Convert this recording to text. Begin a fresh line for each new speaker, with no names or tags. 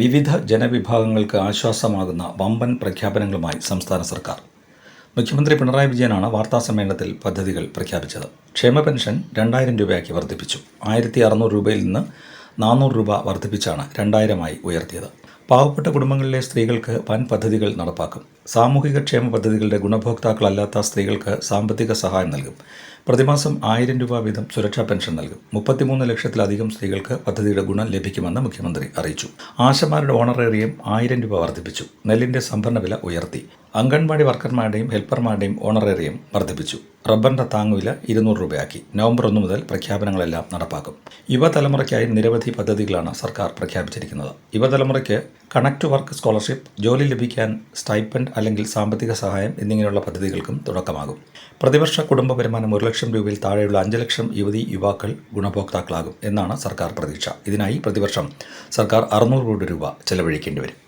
വിവിധ ജനവിഭാഗങ്ങൾക്ക് ആശ്വാസമാകുന്ന വമ്പൻ പ്രഖ്യാപനങ്ങളുമായി സംസ്ഥാന സർക്കാർ. മുഖ്യമന്ത്രി പിണറായി വിജയനാണ് വാർത്താസമ്മേളനത്തിൽ പദ്ധതികൾ പ്രഖ്യാപിച്ചത്. ക്ഷേമ പെൻഷൻ രണ്ടായിരം രൂപയാക്കി വർദ്ധിപ്പിച്ചു. ആയിരത്തി അറുന്നൂറ് രൂപയിൽ നിന്ന് നാനൂറ് രൂപ വർദ്ധിപ്പിച്ചാണ് രണ്ടായിരമായി ഉയർത്തിയത്. പാവപ്പെട്ട കുടുംബങ്ങളിലെ സ്ത്രീകൾക്ക് വൻ പദ്ധതികൾ നടപ്പാക്കും. സാമൂഹിക ക്ഷേമ പദ്ധതികളുടെ ഗുണഭോക്താക്കളല്ലാത്ത സ്ത്രീകൾക്ക് സാമ്പത്തിക സഹായം നൽകും. പ്രതിമാസം ആയിരം രൂപ വീതം സുരക്ഷാ പെൻഷൻ നൽകും. മുപ്പത്തിമൂന്ന് ലക്ഷത്തിലധികം സ്ത്രീകൾക്ക് പദ്ധതിയുടെ ഗുണം ലഭിക്കുമെന്ന് മുഖ്യമന്ത്രി അറിയിച്ചു. ആശമാരുടെ ഓണറേറിയം ആയിരം രൂപ വർദ്ധിപ്പിച്ചു. നെല്ലിന്റെ സംഭരണ വില ഉയർത്തി. അംഗൻവാടി വർക്കർമാരുടെയും ഹെൽപ്പർമാരുടെയും ഓണറേറിയം വർദ്ധിപ്പിച്ചു. റബ്ബറിന്റെ താങ്ങുവില ഇരുന്നൂറ് രൂപയാക്കി. നവംബർ ഒന്ന് മുതൽ പ്രഖ്യാപനങ്ങളെല്ലാം നടപ്പാക്കും. യുവതലമുറയ്ക്കായി നിരവധി പദ്ധതികളാണ് സർക്കാർ പ്രഖ്യാപിച്ചിരിക്കുന്നത്. യുവതലമുറയ്ക്ക് കണക്ട് വർക്ക് സ്കോളർഷിപ്പ് ജോലി ലഭിക്കാൻ സ്റ്റൈപ്പൻഡ് അല്ലെങ്കിൽ സാമ്പത്തിക സഹായം എന്നിങ്ങനെയുള്ള പദ്ധതികൾക്കും തുടക്കമാകും. പ്രതിവർഷ കുടുംബ വരുമാനം ഒരു ലക്ഷം രൂപയിൽ താഴെയുള്ള അഞ്ച് ലക്ഷം യുവതി യുവാക്കൾ ഗുണഭോക്താക്കളാകും എന്നാണ് സർക്കാർ പ്രതീക്ഷ. ഇതിനായി പ്രതിവർഷം സർക്കാർ അറുന്നൂറ് കോടി രൂപ ചെലവഴിക്കേണ്ടി വരും.